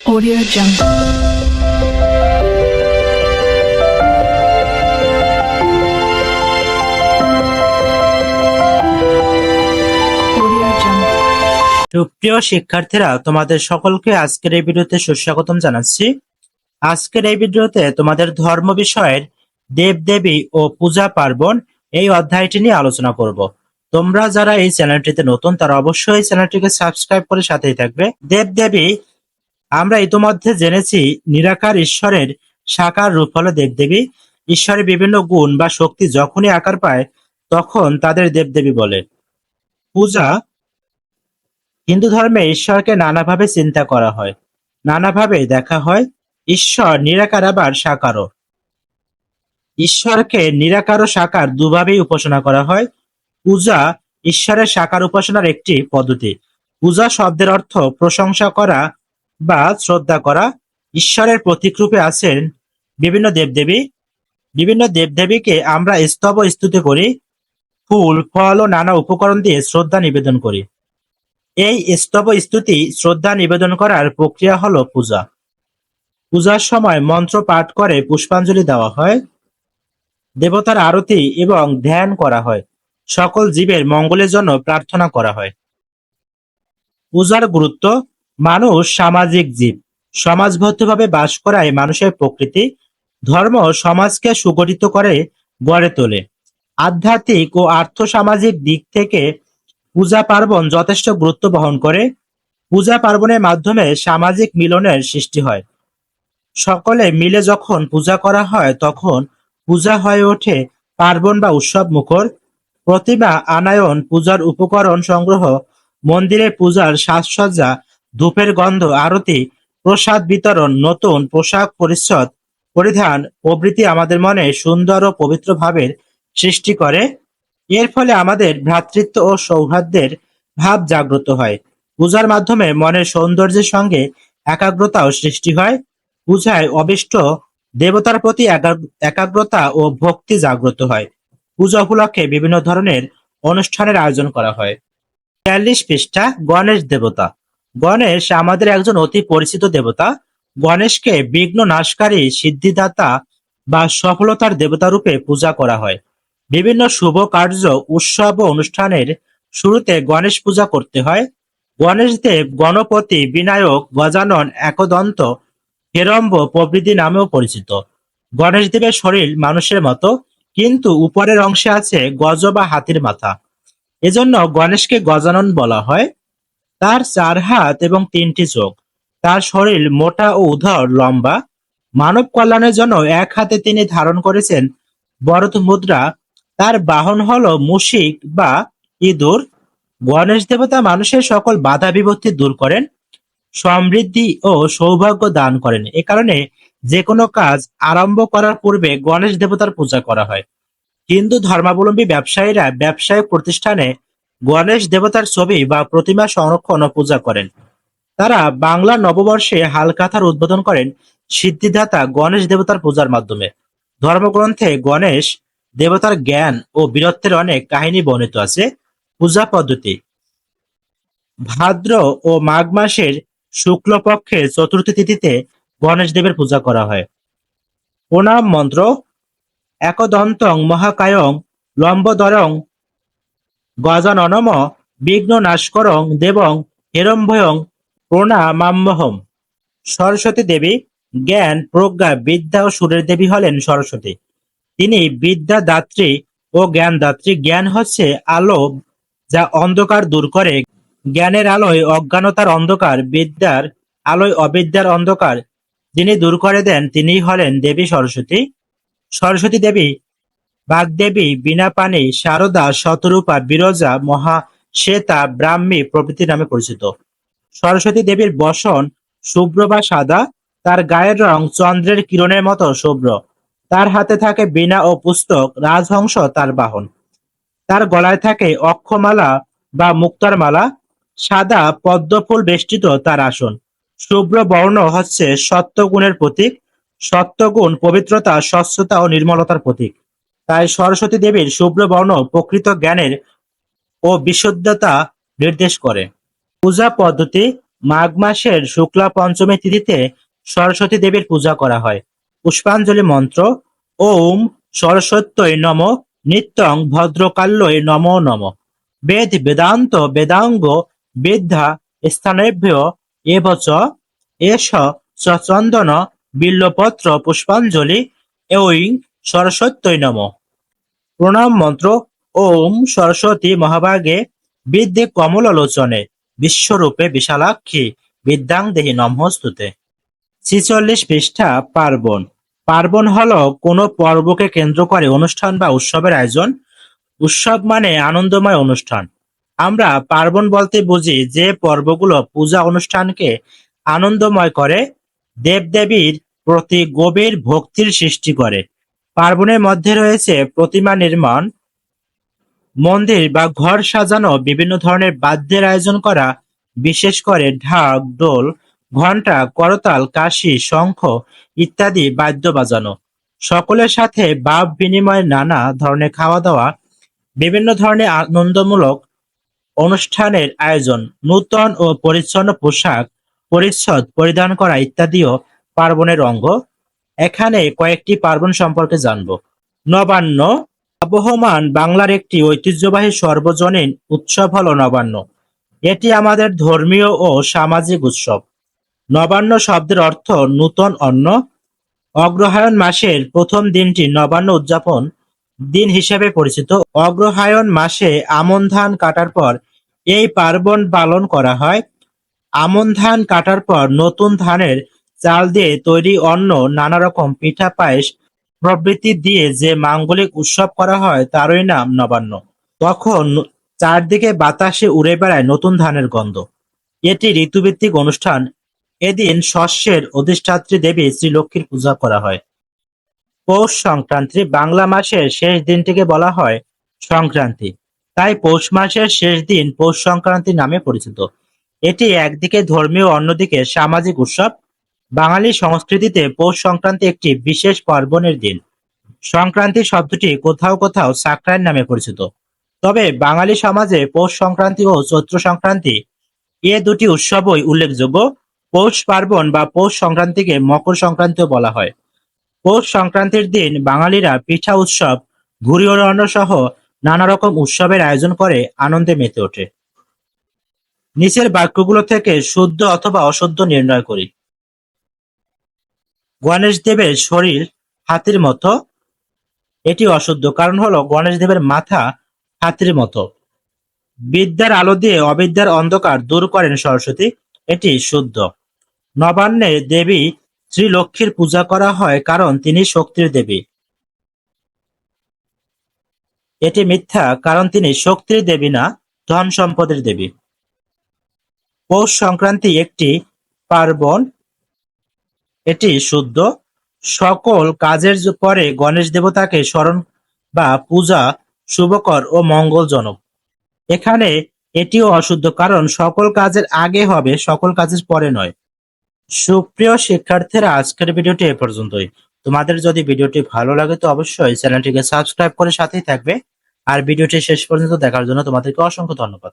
Audio Jungle. সুপ্রিয় শিক্ষার্থীরা, তোমাদের সকলকে আজকের এই ভিডিওতে সুস্বাগতম জানাচ্ছি। আজকের এই ভিডিওতে তোমাদের ধর্ম বিষয়ের দেবদেবী ও পূজা পার্বণ এই অধ্যায়টি নিয়ে আলোচনা করব। তোমরা যারা এই চ্যানেলটিতে নতুন, তারা অবশ্যই চ্যানেলটিকে সাবস্ক্রাইব করে সাথেই থাকবে। দেবদেবী আমরা ইতোমধ্যে জেনেছি নিরাকার ঈশ্বরের সাকার রূপ হলো দেবদেবী। ঈশ্বরের বিভিন্ন গুণ বা শক্তি যখনই আকার পায়, তখন তাদের দেবদেবী বলে। পূজা, হিন্দু ধর্মে ঈশ্বরকে নানাভাবে চিন্তা করা হয়। নানাভাবে দেখা হয়, ঈশ্বর নিরাকার আবার সাকারও। ঈশ্বরকে নিরাকার ও সাকার দুভাবেই উপাসনা করা হয়। পূজা ঈশ্বরের সাকার উপাসনার একটি পদ্ধতি। পূজা শব্দের অর্থ প্রশংসা করা বা শ্রদ্ধা করা ঈশ্বরের প্রতীকরূপে আছেন বিভিন্ন দেবদেবী। বিভিন্ন দেবদেবীকে আমরা স্তব স্তুতি করি, ফুল, ফল ও নানা উপকরণ দিয়ে শ্রদ্ধা নিবেদন করি। এই স্তব স্তুতি, শ্রদ্ধা নিবেদন করার প্রক্রিয়া হলো পূজা। পূজার সময় মন্ত্র পাঠ করে পুষ্পাঞ্জলি দেওয়া হয়, দেবতার আরতি এবং ধ্যান করা হয়, সকল জীবের মঙ্গলের জন্য প্রার্থনা করা হয়। পূজার গুরুত্ব মানুষ সামাজিক জীব। সমাজবদ্ধভাবে বাস করায় মানুষের প্রকৃতি। ধর্ম সমাজকে সুগঠিত করে গড়ে তোলে। আধ্যাত্মিক ও আর্থসামাজিক দিক থেকে পূজা পার্বণ যথেষ্ট গুরুত্ব বহন করে। পূজা পার্বণের মাধ্যমে সামাজিক মিলনের সৃষ্টি হয়। সকলে মিলে যখন পূজা করা হয়, তখন পূজা হয়ে ওঠে পার্বণ বা উৎসব মুখর। প্রতিমা, আনায়ন, পূজার উপকরণ সংগ্রহ মন্দিরে পূজার সাজসজ্জা ধূপের গন্ধ, আরতি, প্রসাদ বিতরণ, নতুন পোশাক পরিচ্ছদ, পরিধান প্রভৃতি আমাদের মনে সুন্দর ও পবিত্র ভাবের সৃষ্টি করে। এর ফলে আমাদের ভ্রাতৃত্ব ও সৌহার্দ্যের ভাব জাগ্রত হয়। পূজার মাধ্যমে মনের সৌন্দর্যের সঙ্গে একাগ্রতাও সৃষ্টি হয়। পূজায় অবিষ্ট দেবতার প্রতি একাগ- একাগ্রতা ও ভক্তি জাগ্রত হয়। পূজা উপলক্ষে বিভিন্ন ধরনের অনুষ্ঠানের আয়োজন করা হয়। বিয়াল্লিশ পৃষ্ঠা, গণেশ দেবতা। গণেশ আমাদের একজন অতি পরিচিত দেবতা। গণেশকে বিঘ্ন নাশকারী, সিদ্ধিদাতা বা সফলতার দেবতা রূপে পূজা করা হয়। বিভিন্ন শুভ কার্য, উৎসব ও অনুষ্ঠানের শুরুতে গণেশ পূজা করতে হয়। গণেশ দেব গণপতি, বিনায়ক, গজানন, একদন্ত, হেরম্ব প্রভৃতি নামেও পরিচিত। গণেশ দেবের শরীর মানুষের মতো, কিন্তু উপরের অংশে আছে গজ বা হাতির মাথা। এজন্য গণেশকে গজানন বলা হয়। তার চার হাত এবং তিনটি চোখ। তার শরীর মোটা ও উধর লম্বা। মানব কল্যাণের জন্য এক হাতে তিনি ধারণ করেছেন বরদ মুদ্রা, তার বাহন হলো মুশিক বা ইঁদুর। গণেশ দেবতা মানুষের সকল বাধা বিপত্তি দূর করেন, সমৃদ্ধি ও সৌভাগ্য দান করেন। এ কারণে যে কোনো কাজ আরম্ভ করার পূর্বে গণেশ দেবতার পূজা করা হয়। হিন্দু ধর্মাবলম্বী ব্যবসায়ীরা ব্যবসায়িক প্রতিষ্ঠানে গণেশ দেবতার ছবি বা প্রতিমা সংরক্ষণ ও পূজা করেন। তারা বাংলা নববর্ষে হালকাথার উদ্বোধন করেন সিদ্ধিদাতা গণেশ দেবতার পূজার মাধ্যমে। ধর্মগ্রন্থে গণেশ দেবতার জ্ঞান ও বীরত্বের অনেক কাহিনী বর্ণিত আছে। পূজা পদ্ধতি। ভাদ্র ও মাঘ মাসের শুক্লপক্ষের চতুর্থ তিথিতে গণেশ দেবের পূজা করা হয়। প্রণাম মন্ত্র। একদন্তং মহাকায়ং লম্বদরং গজাননম বিঘ্ন নাশকরং দেবং হেরম্ভয়ং প্রণামাম্যহম সরস্বতী দেবী জ্ঞান, প্রজ্ঞা, বিদ্যা ও সুরের দেবী হলেন সরস্বতী। তিনি বিদ্যা দাত্রী ও জ্ঞান দাত্রী জ্ঞান হচ্ছে আলো যা অন্ধকার দূর করে। জ্ঞানের আলোয় অজ্ঞানতার অন্ধকার, বিদ্যার আলোয় অবিদ্যার অন্ধকার। যিনি দূর করে দেন, তিনিই হলেন দেবী সরস্বতী। সরস্বতী দেবী বাগদেবী বীণাপাণি শারদা শতরূপা বিরজা মহা শ্বেতা ব্রাহ্মী প্রভৃতি নামে পরিচিত। সরস্বতী দেবীর বসন শুভ্র বা সাদা, তার গায়ের রং চন্দ্রের কিরণের মতো শুভ্র। তার হাতে থাকে বীণা ও পুস্তক, রাজহংস তার বাহন। তার গলায় থাকে অক্ষমালা বা মুক্তার মালা, সাদা পদ্মফুল বেষ্টিত তার আসন। শুভ্র বর্ণ হচ্ছে সত্যগুণের প্রতীক, সত্যগুণ পবিত্রতা, স্বচ্ছতা ও নির্মলতার প্রতীক। তাই সরস্বতী দেবীর শুভ্র বর্ণ প্রকৃত জ্ঞানের ও বিশুদ্ধতা নির্দেশ করে। পূজা পদ্ধতি, মাঘ মাসের শুক্লা পঞ্চমী তিথিতে সরস্বতী দেবীর পূজা করা হয়। পুষ্পাঞ্জলি মন্ত্র, ওম সরস্বত্যই নম, নিত্যং ভদ্রকাল্যই নমো নম। বেদ বেদান্ত বেদাঙ্গ বিদ্যা স্থানেভ্য এবচ এষ চন্দন, বিল্লপত্র পুষ্পাঞ্জলি ঐং সরস্বত্যই নম। প্রণাম মন্ত্র, ওম সরস্বতী মহাভাগে বিদ্যে কমলোচনে বিশ্বরূপে বিশালাক্ষী, বিদ্যাং দেহি নমস্তুতে ছিচল্লিশ পৃষ্ঠা, পার্বণ। পার্বণ হলো কোনো পর্বকে কেন্দ্র করে অনুষ্ঠান বা উৎসবের আয়োজন। উৎসব মানে আনন্দময় অনুষ্ঠান। আমরা পার্বণ বলতে বুঝি যে পর্বগুলো পূজা অনুষ্ঠানকে আনন্দময় করে, দেবদেবীর প্রতি গভীর ভক্তির সৃষ্টি করে। পার্বণের মধ্যে রয়েছে প্রতিমা নির্মাণ, মন্দির বা ঘর সাজানো, বিভিন্ন ধরনের বাদ্যের আয়োজন করা, বিশেষ করে ঢাক ডোল ঘণ্টা, করতাল, কাশি, শঙ্খ ইত্যাদি বাদ্য বাজানো। সকলের সাথে ভাব বিনিময় নানা ধরনের খাওয়া দাওয়া বিভিন্ন ধরনের আনন্দমূলক অনুষ্ঠানের আয়োজন, নূতন ও পরিচ্ছন্ন পোশাক, পরিচ্ছদ পরিধান করা ইত্যাদিও পার্বণের অঙ্গ। এখানে কয়েকটি পার্বণ সম্পর্কে জানব। নবান্ন, আবহমান বাংলার একটি ঐতিহ্যবাহী সর্বজনীন উৎসব হলো নবান্ন। এটি আমাদের ধর্মীয় ও সামাজিক উৎসব। নবান্ন শব্দের অর্থ নূতন অন্ন। অগ্রহায়ণ মাসের প্রথম দিনটি নবান্ন উদযাপন দিন হিসেবে পরিচিত। অগ্রহায়ণ মাসে আমন ধান কাটার পর এই পার্বণ পালন করা হয়। আমন ধান কাটার পর নতুন ধানের চাল দিয়ে তৈরি অন্য নানা রকম পিঠা, পায়েস প্রভৃতি দিয়ে যে মাঙ্গলিক উৎসব করা হয়, তারই নাম নবান্ন। তখন চারদিকে বাতাসে উড়ে বেড়ায় নতুন ধানের গন্ধ। এটি ঋতুভিত্তিক অনুষ্ঠান। এদিন শস্যের অধিষ্ঠাত্রী দেবী শ্রীলক্ষ্মীর পূজা করা হয়। পৌষ সংক্রান্তি বাংলা মাসের শেষ দিনটিকে বলা হয় সংক্রান্তি। তাই পৌষ মাসের শেষ দিন পৌষ সংক্রান্তি নামে পরিচিত। এটি একদিকে ধর্মীয়, অন্যদিকে সামাজিক উৎসব। বাঙালি সংস্কৃতিতে পৌষ সংক্রান্তি একটি বিশেষ পার্বণের দিন। সংক্রান্তি শব্দটি কোথাও কোথাও সাকরাইন নামে পরিচিত। তবে বাঙালি সমাজে পৌষ সংক্রান্তি ও চৈত্র সংক্রান্তি এ দুটি উৎসবই উল্লেখযোগ্য। পৌষ পার্বণ বা পৌষ সংক্রান্তিকে মকর সংক্রান্তিও বলা হয়। পৌষ সংক্রান্তির দিন বাঙালিরা পিঠা উৎসব, ঘুড়ি ওড়ানো সহ নানা রকম উৎসবের আয়োজন করে, আনন্দে মেতে ওঠে। নিচের বাক্যগুলো থেকে শুদ্ধ অথবা অশুদ্ধ নির্ণয় করি। গণেশ দেবের শরীর হাতির মতো। এটি অশুদ্ধ কারণ হলো গণেশ দেবের মাথা হাতির মতো। বিদ্যার আলো দিয়ে অবিদ্যার অন্ধকার দূর করেন সরস্বতী, এটি শুদ্ধ। নবান্নে দেবী শ্রী লক্ষ্মীর পূজা করা হয় কারণ তিনি শক্তির দেবী। এটি মিথ্যা কারণ তিনি শক্তির দেবী না, ধন সম্পদের দেবী। পৌষ সংক্রান্তি একটি পার্বণ এটি শুদ্ধ। সকল কাজের পরে গণেশ দেবতাকে স্মরণ বা পূজা শুভকর ও মঙ্গলজনক। এখানে এটিও অশুদ্ধ কারণ সকল কাজের আগে হবে, সকল কাজের পরে নয়। সুপ্রিয় শিক্ষার্থীরা, আজকের ভিডিওটি এ পর্যন্তই। তোমাদের যদি ভিডিওটি ভালো লাগে তো অবশ্যই চ্যানেলটিকে সাবস্ক্রাইব করে সাথেই থাকবে। আর ভিডিওটি শেষ পর্যন্ত দেখার জন্য তোমাদেরকে অসংখ্য ধন্যবাদ।